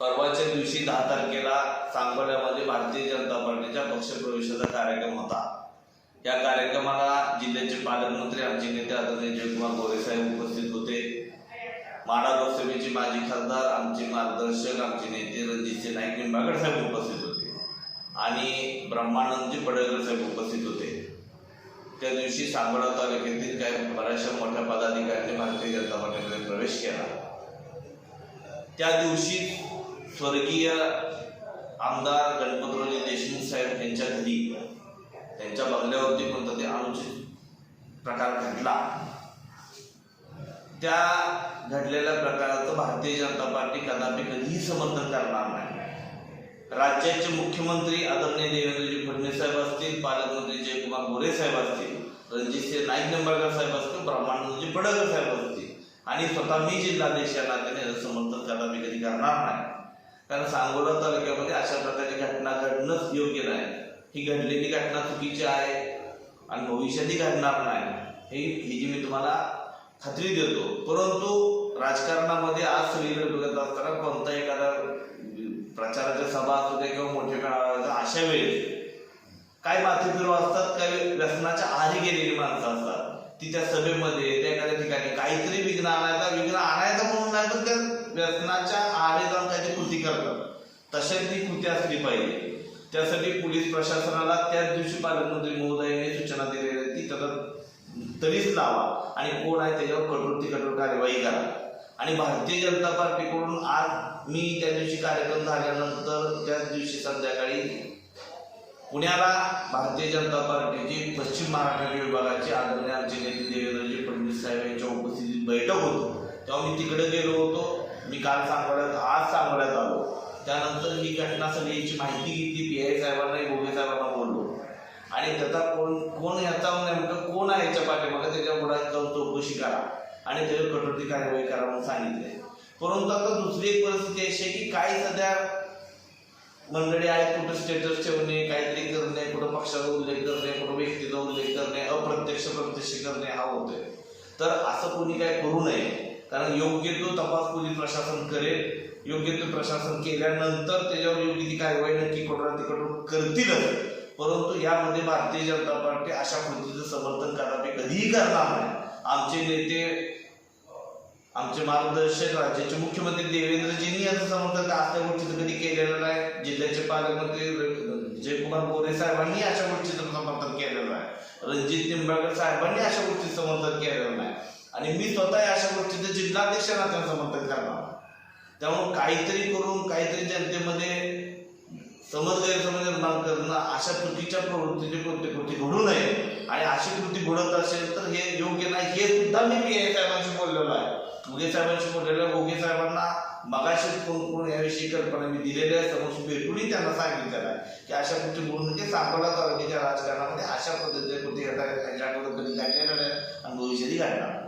परवाच्या दिवशी दहा तारखेला सांगोल्यामध्ये भारतीय जनता पार्टीच्या पक्षप्रवेशाचा कार्यक्रम होता. या कार्यक्रमाला जिल्ह्याचे पालकमंत्री आमचे नेते आदरणीय जयकुमार गोरे साहेब उपस्थित होते. माडा लोकसभेचे माजी खासदार आमचे मार्गदर्शक आमचे नेते रणजितचे नाईक निंबागड साहेब उपस्थित होते. आणि ब्रह्मानंदजी पडळकर साहेब उपस्थित होते. त्या दिवशी सांगोला तालुक्यातील काही बऱ्याचशा मोठ्या पदाधिकाऱ्यांनी भारतीय जनता पार्टीमध्ये प्रवेश केला. त्या दिवशी स्वर्गीय आमदार गणपतरावजी देशमुख साहेब यांच्या घरी त्यांच्या बंगल्यावरती कोणता ते अनुचित प्रकार घडला. त्या घडलेल्या प्रकाराचं भारतीय जनता पार्टी कदापि कधीही समर्थन करणार नाही. राज्याचे मुख्यमंत्री आदरणीय देवेंद्रजी फडणवीस साहेब असतील पालकमंत्री जयकुमार गोरे साहेब असतील रणजितसिंह नाईक निंबाळकर साहेब असतील ब्रह्मानंदजी पडळकर साहेब असतील आणि स्वतः मी जिल्हाध्यक्ष या नात्याने याचं समर्थन मी कधी करणार नाही. कारण सांगोला तालुक्यामध्ये अशा प्रकारची घटना घडणंच योग्य नाही. ही घडलेली घटना चुकीची आहे आणि भविष्यातही घडणार नाही. हे ही जी मी तुम्हाला खात्री देतो. परंतु राजकारणामध्ये आज सगळीकडे बघत असताना कोणता एखादा प्रचाराच्या सभा असू दे किंवा मोठे मेळाव्याचा अशा वेळेस काय माथे असतात काही व्यसनाच्या आधी गेलेली माणसं असतात. ती त्या सभेमध्ये त्या एखाद्या ठिकाणी काहीतरी विघ्न आणायचा विघ्न आणायचा म्हणून नाही पण त्या व्यसनाच्या आहारी जाऊन काहीतरी कृती करतात. तशाच ती कृती असली पाहिजे. त्यासाठी पोलीस प्रशासनाला त्याच दिवशी पालकमंत्री महोदयाने सूचना दिलेल्या आहेत की त्याला तरीच लावा. आणि कोण आहे त्याच्यावर कठोर ती कठोर कार्यवाही करा. आणि भारतीय जनता पार्टीकडून आज मी त्या दिवशी कार्यक्रम झाल्यानंतर त्याच दिवशी संध्याकाळी पुण्याला भारतीय जनता पार्टीची पश्चिम महाराष्ट्र विभागाची आदरणीय आमचे नेते देवेंद्रजी फडणवीस साहेब यांच्या उपस्थितीत बैठक होतो. तेव्हा मी तिकडे गेलो होतो. मी काल सांगोल्यात आज सांगोल्यात आलो. त्यानंतर ही घटना सगळीची माहिती घेतली. पी आय साहेबांना गोगे साहेबांना बोललो. आणि त्याचा कोण कोण याचा नेमकं कोण आहे याच्या पाठीमागे त्याच्या पुढे जाऊन चौकशी करा. आणि त्याच्यावर कठोर कारवाई करा म्हणून सांगितले. परंतु आता दुसरी एक परिस्थिती अशी आहे की काही सध्या मंडळी आहेत कुठं स्टेटस ठेवणे काहीतरी करणे कुठं पक्षाचा उल्लेख करणे कुठं व्यक्तीचा उल्लेख करणे अप्रत्यक्ष प्रत्यक्ष करणे हा होतोय. तर असं कोणी काय करू नये कारण योग्य तो तपास पोलीस प्रशासन करेल. योग्य तो प्रशासन केल्यानंतर त्याच्यावर योग्य ती कारवाई नक्की कठोर तिकडून करतीलच. परंतु यामध्ये भारतीय जनता पार्टी अशा कृतीचं समर्थन कदापि कधीही करणार नाही. आमचे नेते आमचे मार्गदर्शक राज्याचे मुख्यमंत्री देवेंद्रजींनी याचं समर्थन असल्या गोष्टीचं कधी केलेलं नाही. जिल्ह्याचे पालकमंत्री जयकुमार गोरे साहेबांनी अशा गोष्टीचं समर्थन केलेलं आहे. रणजित निंबाळकर साहेबांनी अशा गोष्टीचं समर्थन केलेलं नाही. आणि मी स्वतः अशा गोष्टीचं जिल्हाध्यक्ष नात्यानं समर्थन करणार त्यामुळे काहीतरी करून काहीतरी जनतेमध्ये समज गैरसमज निर्माण करणं अशा चुकीच्या प्रवृत्तीचे कोणते कृती घडू नये आणि अशी कृती घडत असेल तर हे योग्य नाही हे सुद्धा मी पी आय साहेबांशी बोललेलो आहे. उगे साहेबांशी बोललेलं उगे साहेबांना मगाशी कोण कोण याविषयी कल्पना मी दिलेली आहे. समोर भेटूनही त्यांना सांगितलेलं आहे की अशा गोष्टी बोलून म्हणजे सांगोला तालुक्याच्या राजकारणामध्ये अशा पद्धतीने कुठे घडतात याच्याकडे कधी घडलेल्या नाही आणि भविष्यातही घडणार